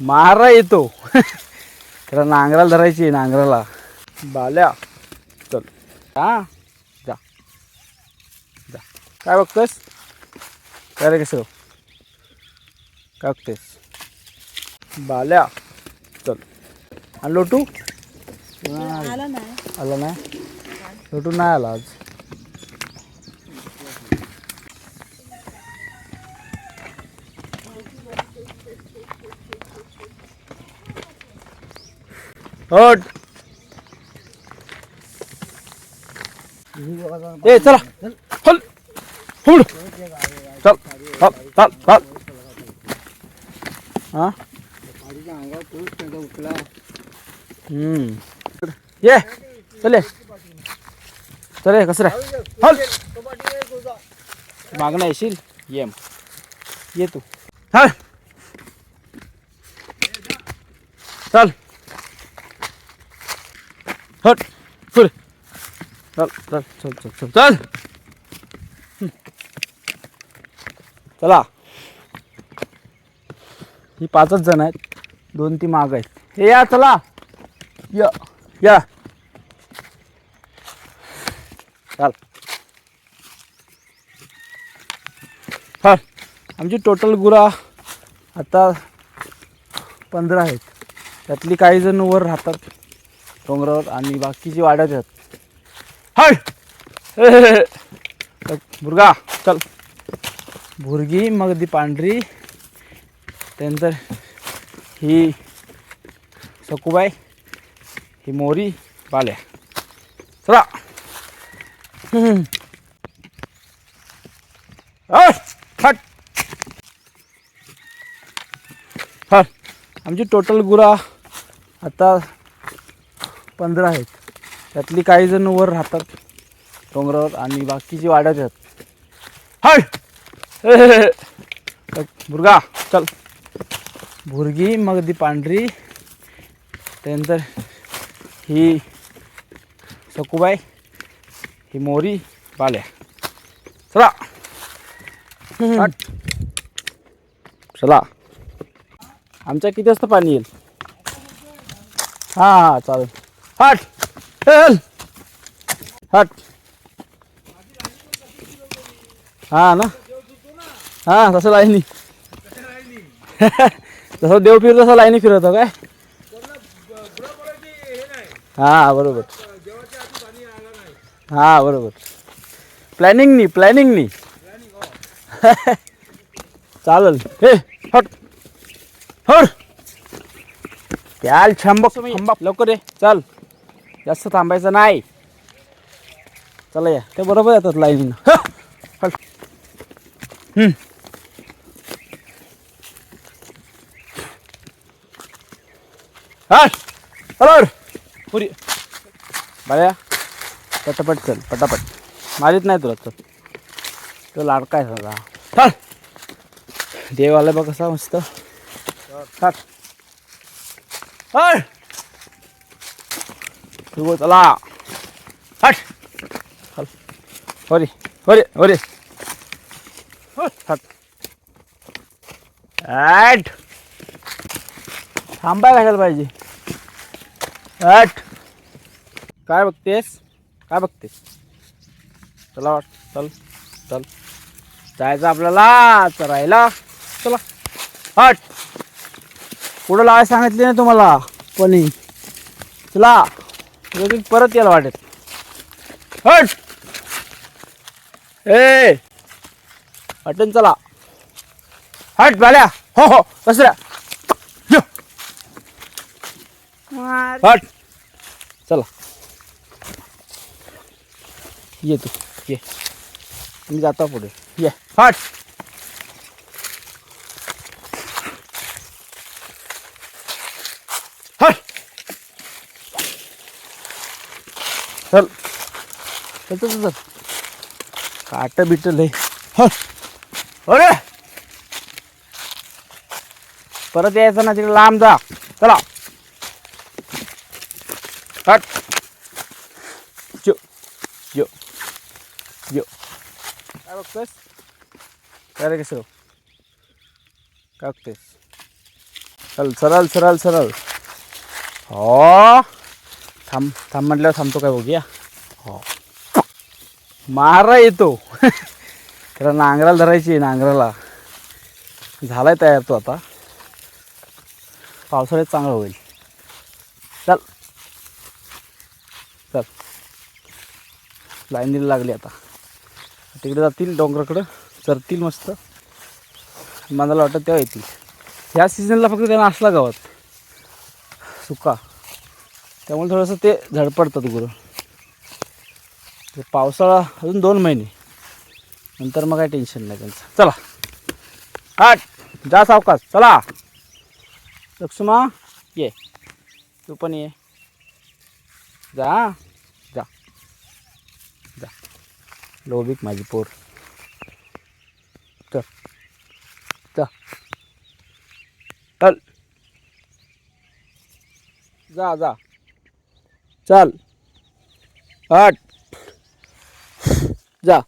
मारा येतो. त्याला नांगराला धरायची आहे, नांगराला. बाल्या चल. हा? जा. जा. काय बघतोस काय रे कसं? काय बघतेस बाल्या चल. आणि लोटू? आला नाही. आला नाही? लोटू नाही आला आज. हट। ए, चला। हल। हुड। चल। चल चल चल। हा? हम्म। ये, चले। चले कसं रे हल येशील येम ये तू। हल। चल। हट पुढे चल चल चल चल चल चल चला ही पाचच जण आहेत. दोन ती माग आहेत. हे या चला. या या. चाल. हा आमची टोटल गुरा आता पंधरा आहेत. त्यातली काही जण वर राहतात. डोंगरावर आणि बाकीची वाड्यात आहेत. हाय! ए. चल, मुर्गा चल. भुरगी मग ती पांढरी. त्यानंतर ही सकुबाई ही मोरी बाल्या. चला. हट. हा आमची टोटल गुरा आता पंधरा आहेत. त्यातली काही जण वर राहतात डोंगरावर आणि बाकीची वाड्यात आहेत. हाय! ए. चल, मुर्गा चल. भुरगी मग ती पांढरी. त्यानंतर ही सकुबाई ही मोरी बाल्या. चला. चला. आमच्या किती वाजता पाणी येईल? हां हां चालेल. हट. चल. हट. हां ना. हां तसं लाईनी जसं देव फिरतो तसं लाईनी फिरवतो काय? हां बरोबर. हां बरोबर. प्लॅनिंग नी प्लॅनिंग नी चालेल. हे हट. हट. त्याल छांबक. लवकर ये. चल. जास्त थांबायचं नाही. चला या. ते बरोबर येतात लाईन पुरी. बऱ्या पटापट चल पटापट. मारीत नाही तुला चल तो लाडका आहे सगळा. चल देव आला बघ कसा मस्त. चल हट तू चला. हट. चल होरी होरी होरी. हट हट. थांबाय घालायला पाहिजे? हट. काय बघतेस? काय बघतेस? चला वाट चल चल. जायचं आपल्याला. चरायला चला. हट. पुढं लावायला सांगितले ना तुम्हाला? कोणी? चला. लगेच परत यायला वाटेल हट! ए! हटन चला. हट बाल्या हो हो कसऱ्या यो. हट! चला. ये तू ये. मी जाता पुढे. ये. हट! चल. चल चल चल काट बिट लय. अरे! परत यायचं ना तिकडे लांब जा. चला. हट जो जो जो काय बघतोस काय रे कसं काय बघतेस चल सरळ सरळ सरळ. हो. थांब थांब म्हटल्यावर थांबतो काय बघूया. हो. मारा येतो. त्याला नांगराला धरायची आहे, नांगराला. झालाय तयार तो आता. पावसाळ्यात चांगला होईल. चल. चल. लाईनीला लागली आता. तिकडे जातील डोंगराकडं. चरतील मस्त. मला वाटतं तेव्हा येतील. ह्या सीझनला फक्त त्यांना असला गावात. सुका. त्यामुळे थोडंसं ते झडपडतात गुरं. ते पावसाळा अजून दोन महिने. नंतर मग काय टेन्शन नाही त्यांचं. चला. आठ. जा सावकाश. चला. लक्ष्मा ये. तू पण ये. जा. जा. जा. लोबिक माझी पोर. चल. चल चल. जा जा. चाल. हट जा.